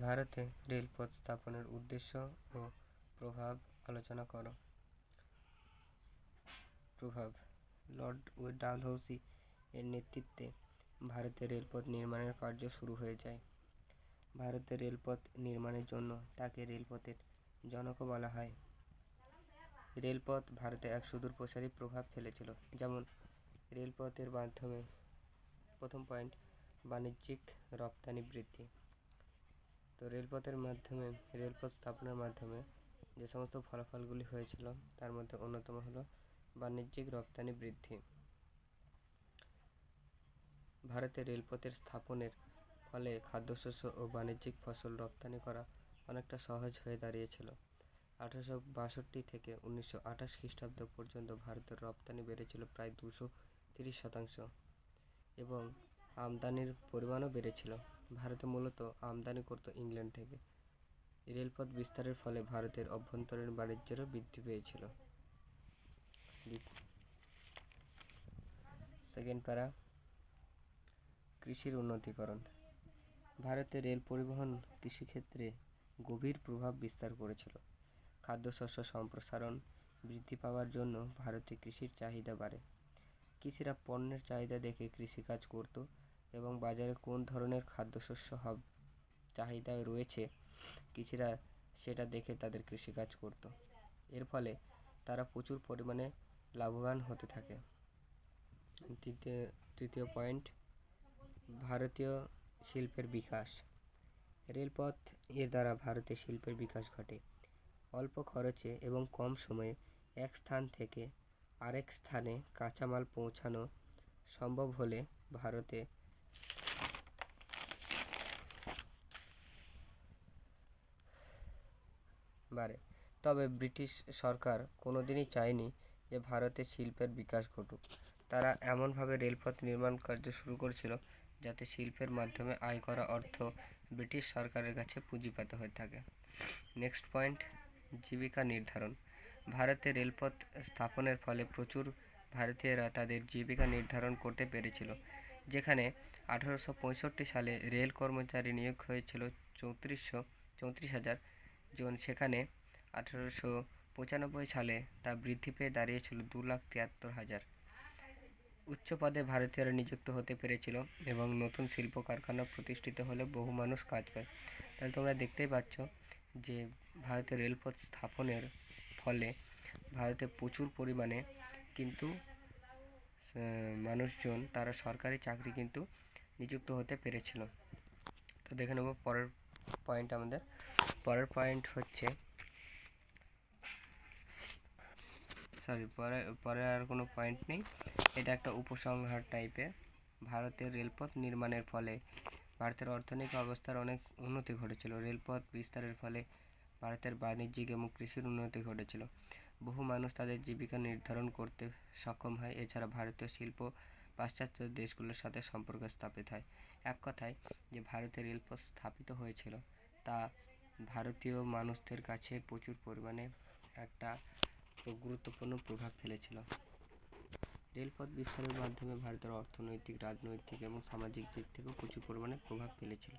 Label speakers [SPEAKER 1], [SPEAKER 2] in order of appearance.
[SPEAKER 1] ভারতে রেলপথ স্থাপনের উদ্দেশ্য ও প্রভাব আলোচনা করো। প্রভাব, লর্ড ডালহৌসি এর নেতৃত্বে ভারতে রেলপথ নির্মাণের কার্য শুরু হয়ে যায়। ভারতে রেলপথ নির্মাণের জন্য তাকে রেলপথের জনকও বলা হয়। রেলপথ ভারতে এক সুদূর প্রসারী প্রভাব ফেলেছিল, যেমন রেলপথের মাধ্যমে প্রথম পয়েন্ট বাণিজ্যিক রপ্তানি বৃদ্ধি। তো রেলপথের মাধ্যমে, রেলপথ স্থাপনের মাধ্যমে যে সমস্ত ফলাফলগুলি হয়েছিল, তার মধ্যে অন্যতম হলো বাণিজ্যিক রপ্তানি বৃদ্ধি। ভারতে রেলপথের স্থাপনের ফলে খাদ্যশস্য ও বাণিজ্যিক ফসল রপ্তানি করা অনেকটা সহজ হয়ে দাঁড়িয়েছিল। আঠারোশো বাষট্টি থেকে উনিশশো আঠাশ খ্রিস্টাব্দ পর্যন্ত ভারতের রপ্তানি বেড়েছিল প্রায় দুশো তিরিশ শতাংশ এবং আমদানির পরিমাণও বেড়েছিল। ভারতে মূলত আমদানি করত ইংল্যান্ড থেকে। রেলপথ বিস্তারের ফলে ভারতের অভ্যন্তরীণ বাণিজ্যেরও বৃদ্ধি পেয়েছিল। সেকেন্ড প্যারা কৃষির উন্নতিকরণ। ভারতে রেল পরিবহন কৃষিক্ষেত্রে গভীর প্রভাব বিস্তার করেছিল। খাদ্যশস্য সম্প্রসারণ বৃদ্ধি পাওয়ার জন্য ভারতে কৃষির চাহিদা বাড়ে। কৃষিরা পণ্যের চাহিদা দেখে কৃষিকাজ করত এবং বাজারে কোন ধরনের খাদ্যশস্য হব চাহিদা রয়েছে কৃষিরা সেটা দেখে তাদের কৃষিকাজ করত। এর ফলে তারা প্রচুর পরিমাণে লাভবান হতে থাকে। তৃতীয় তৃতীয় পয়েন্ট, ভারতীয় শিল্পের বিকাশ। রেলপথ এর দ্বারা ভারতে শিল্পের বিকাশ ঘটে। অল্প খরচে এবং কম সময়ে এক স্থান থেকে আরেক স্থানে কাঁচামাল পৌঁছানো সম্ভব হলে ভারতে বাড়ে তবে ব্রিটিশ সরকার কোনো দিনই চায়নি যে ভারতে শিল্পের বিকাশ ঘটুক। তারা এমনভাবে রেলপথ নির্মাণ কার্য শুরু করেছিল যাতে শিল্পের মাধ্যমে আয় করা অর্থ ব্রিটিশ সরকারের কাছে পুঁজিপাত হয়ে থাকে। নেক্সট পয়েন্ট, জীবিকা নির্ধারণ। ভারতে রেলপথ স্থাপনের ফলে প্রচুর ভারতীয়রা তাদের জীবিকা নির্ধারণ করতে পেরেছিল, যেখানে আঠারোশো পঁয়ষট্টি সালে রেল কর্মচারী নিয়োগ হয়েছিল চৌত্রিশশো চৌত্রিশ হাজার জন। সেখানে আঠারোশো পঁচানব্বই সালে তা বৃদ্ধি পেয়ে দাঁড়িয়েছিল দু লাখ তিয়াত্তর হাজার। উচ্চ পদে ভারতীয়রা নিযুক্ত হতে পেরেছিল এবং নতুন শিল্প কারখানা প্রতিষ্ঠিত হলে বহু মানুষ কাজ পায়। তাহলে তোমরা দেখতেই পাচ্ছ যে ভারতে রেলপথ স্থাপনের ফলে ভারতে প্রচুর পরিমাণে কিন্তু মানুষজন, তারা সরকারি চাকরি কিন্তু নিযুক্ত হতে পেরেছিল। তো দেখে নেব পরের পয়েন্ট আমাদের। পরের পয়েন্ট হচ্ছে সরি পরে পরে আর কোনো পয়েন্ট নেই। এটা একটা উপসংহার টাইপের ভারতের রেলপথ নির্মাণের ফলে ভারতের অর্থনৈতিক অবস্থার অনেক উন্নতি ঘটেছিল। রেলপথ বিস্তারের ফলে ভারতের বাণিজ্যিক এবং কৃষির উন্নতি ঘটেছিল। বহু মানুষ তাদের জীবিকা নির্ধারণ করতে সক্ষম হয়। এছাড়া ভারতীয় শিল্প পাশ্চাত্য দেশগুলোর সাথে সম্পর্ক স্থাপিত হয়। এক কথায়, যে ভারতে রেলপথ স্থাপিত হয়েছিল, তা ভারতীয় মানুষদের কাছে প্রচুর পরিমাণে একটা গুরুত্বপূর্ণ প্রভাব ফেলেছিল। রেলপথ বিস্তারের মাধ্যমে ভারতের অর্থনৈতিক, রাজনৈতিক এবং সামাজিক দিক থেকেও প্রচুর পরিমাণে প্রভাব ফেলেছিল।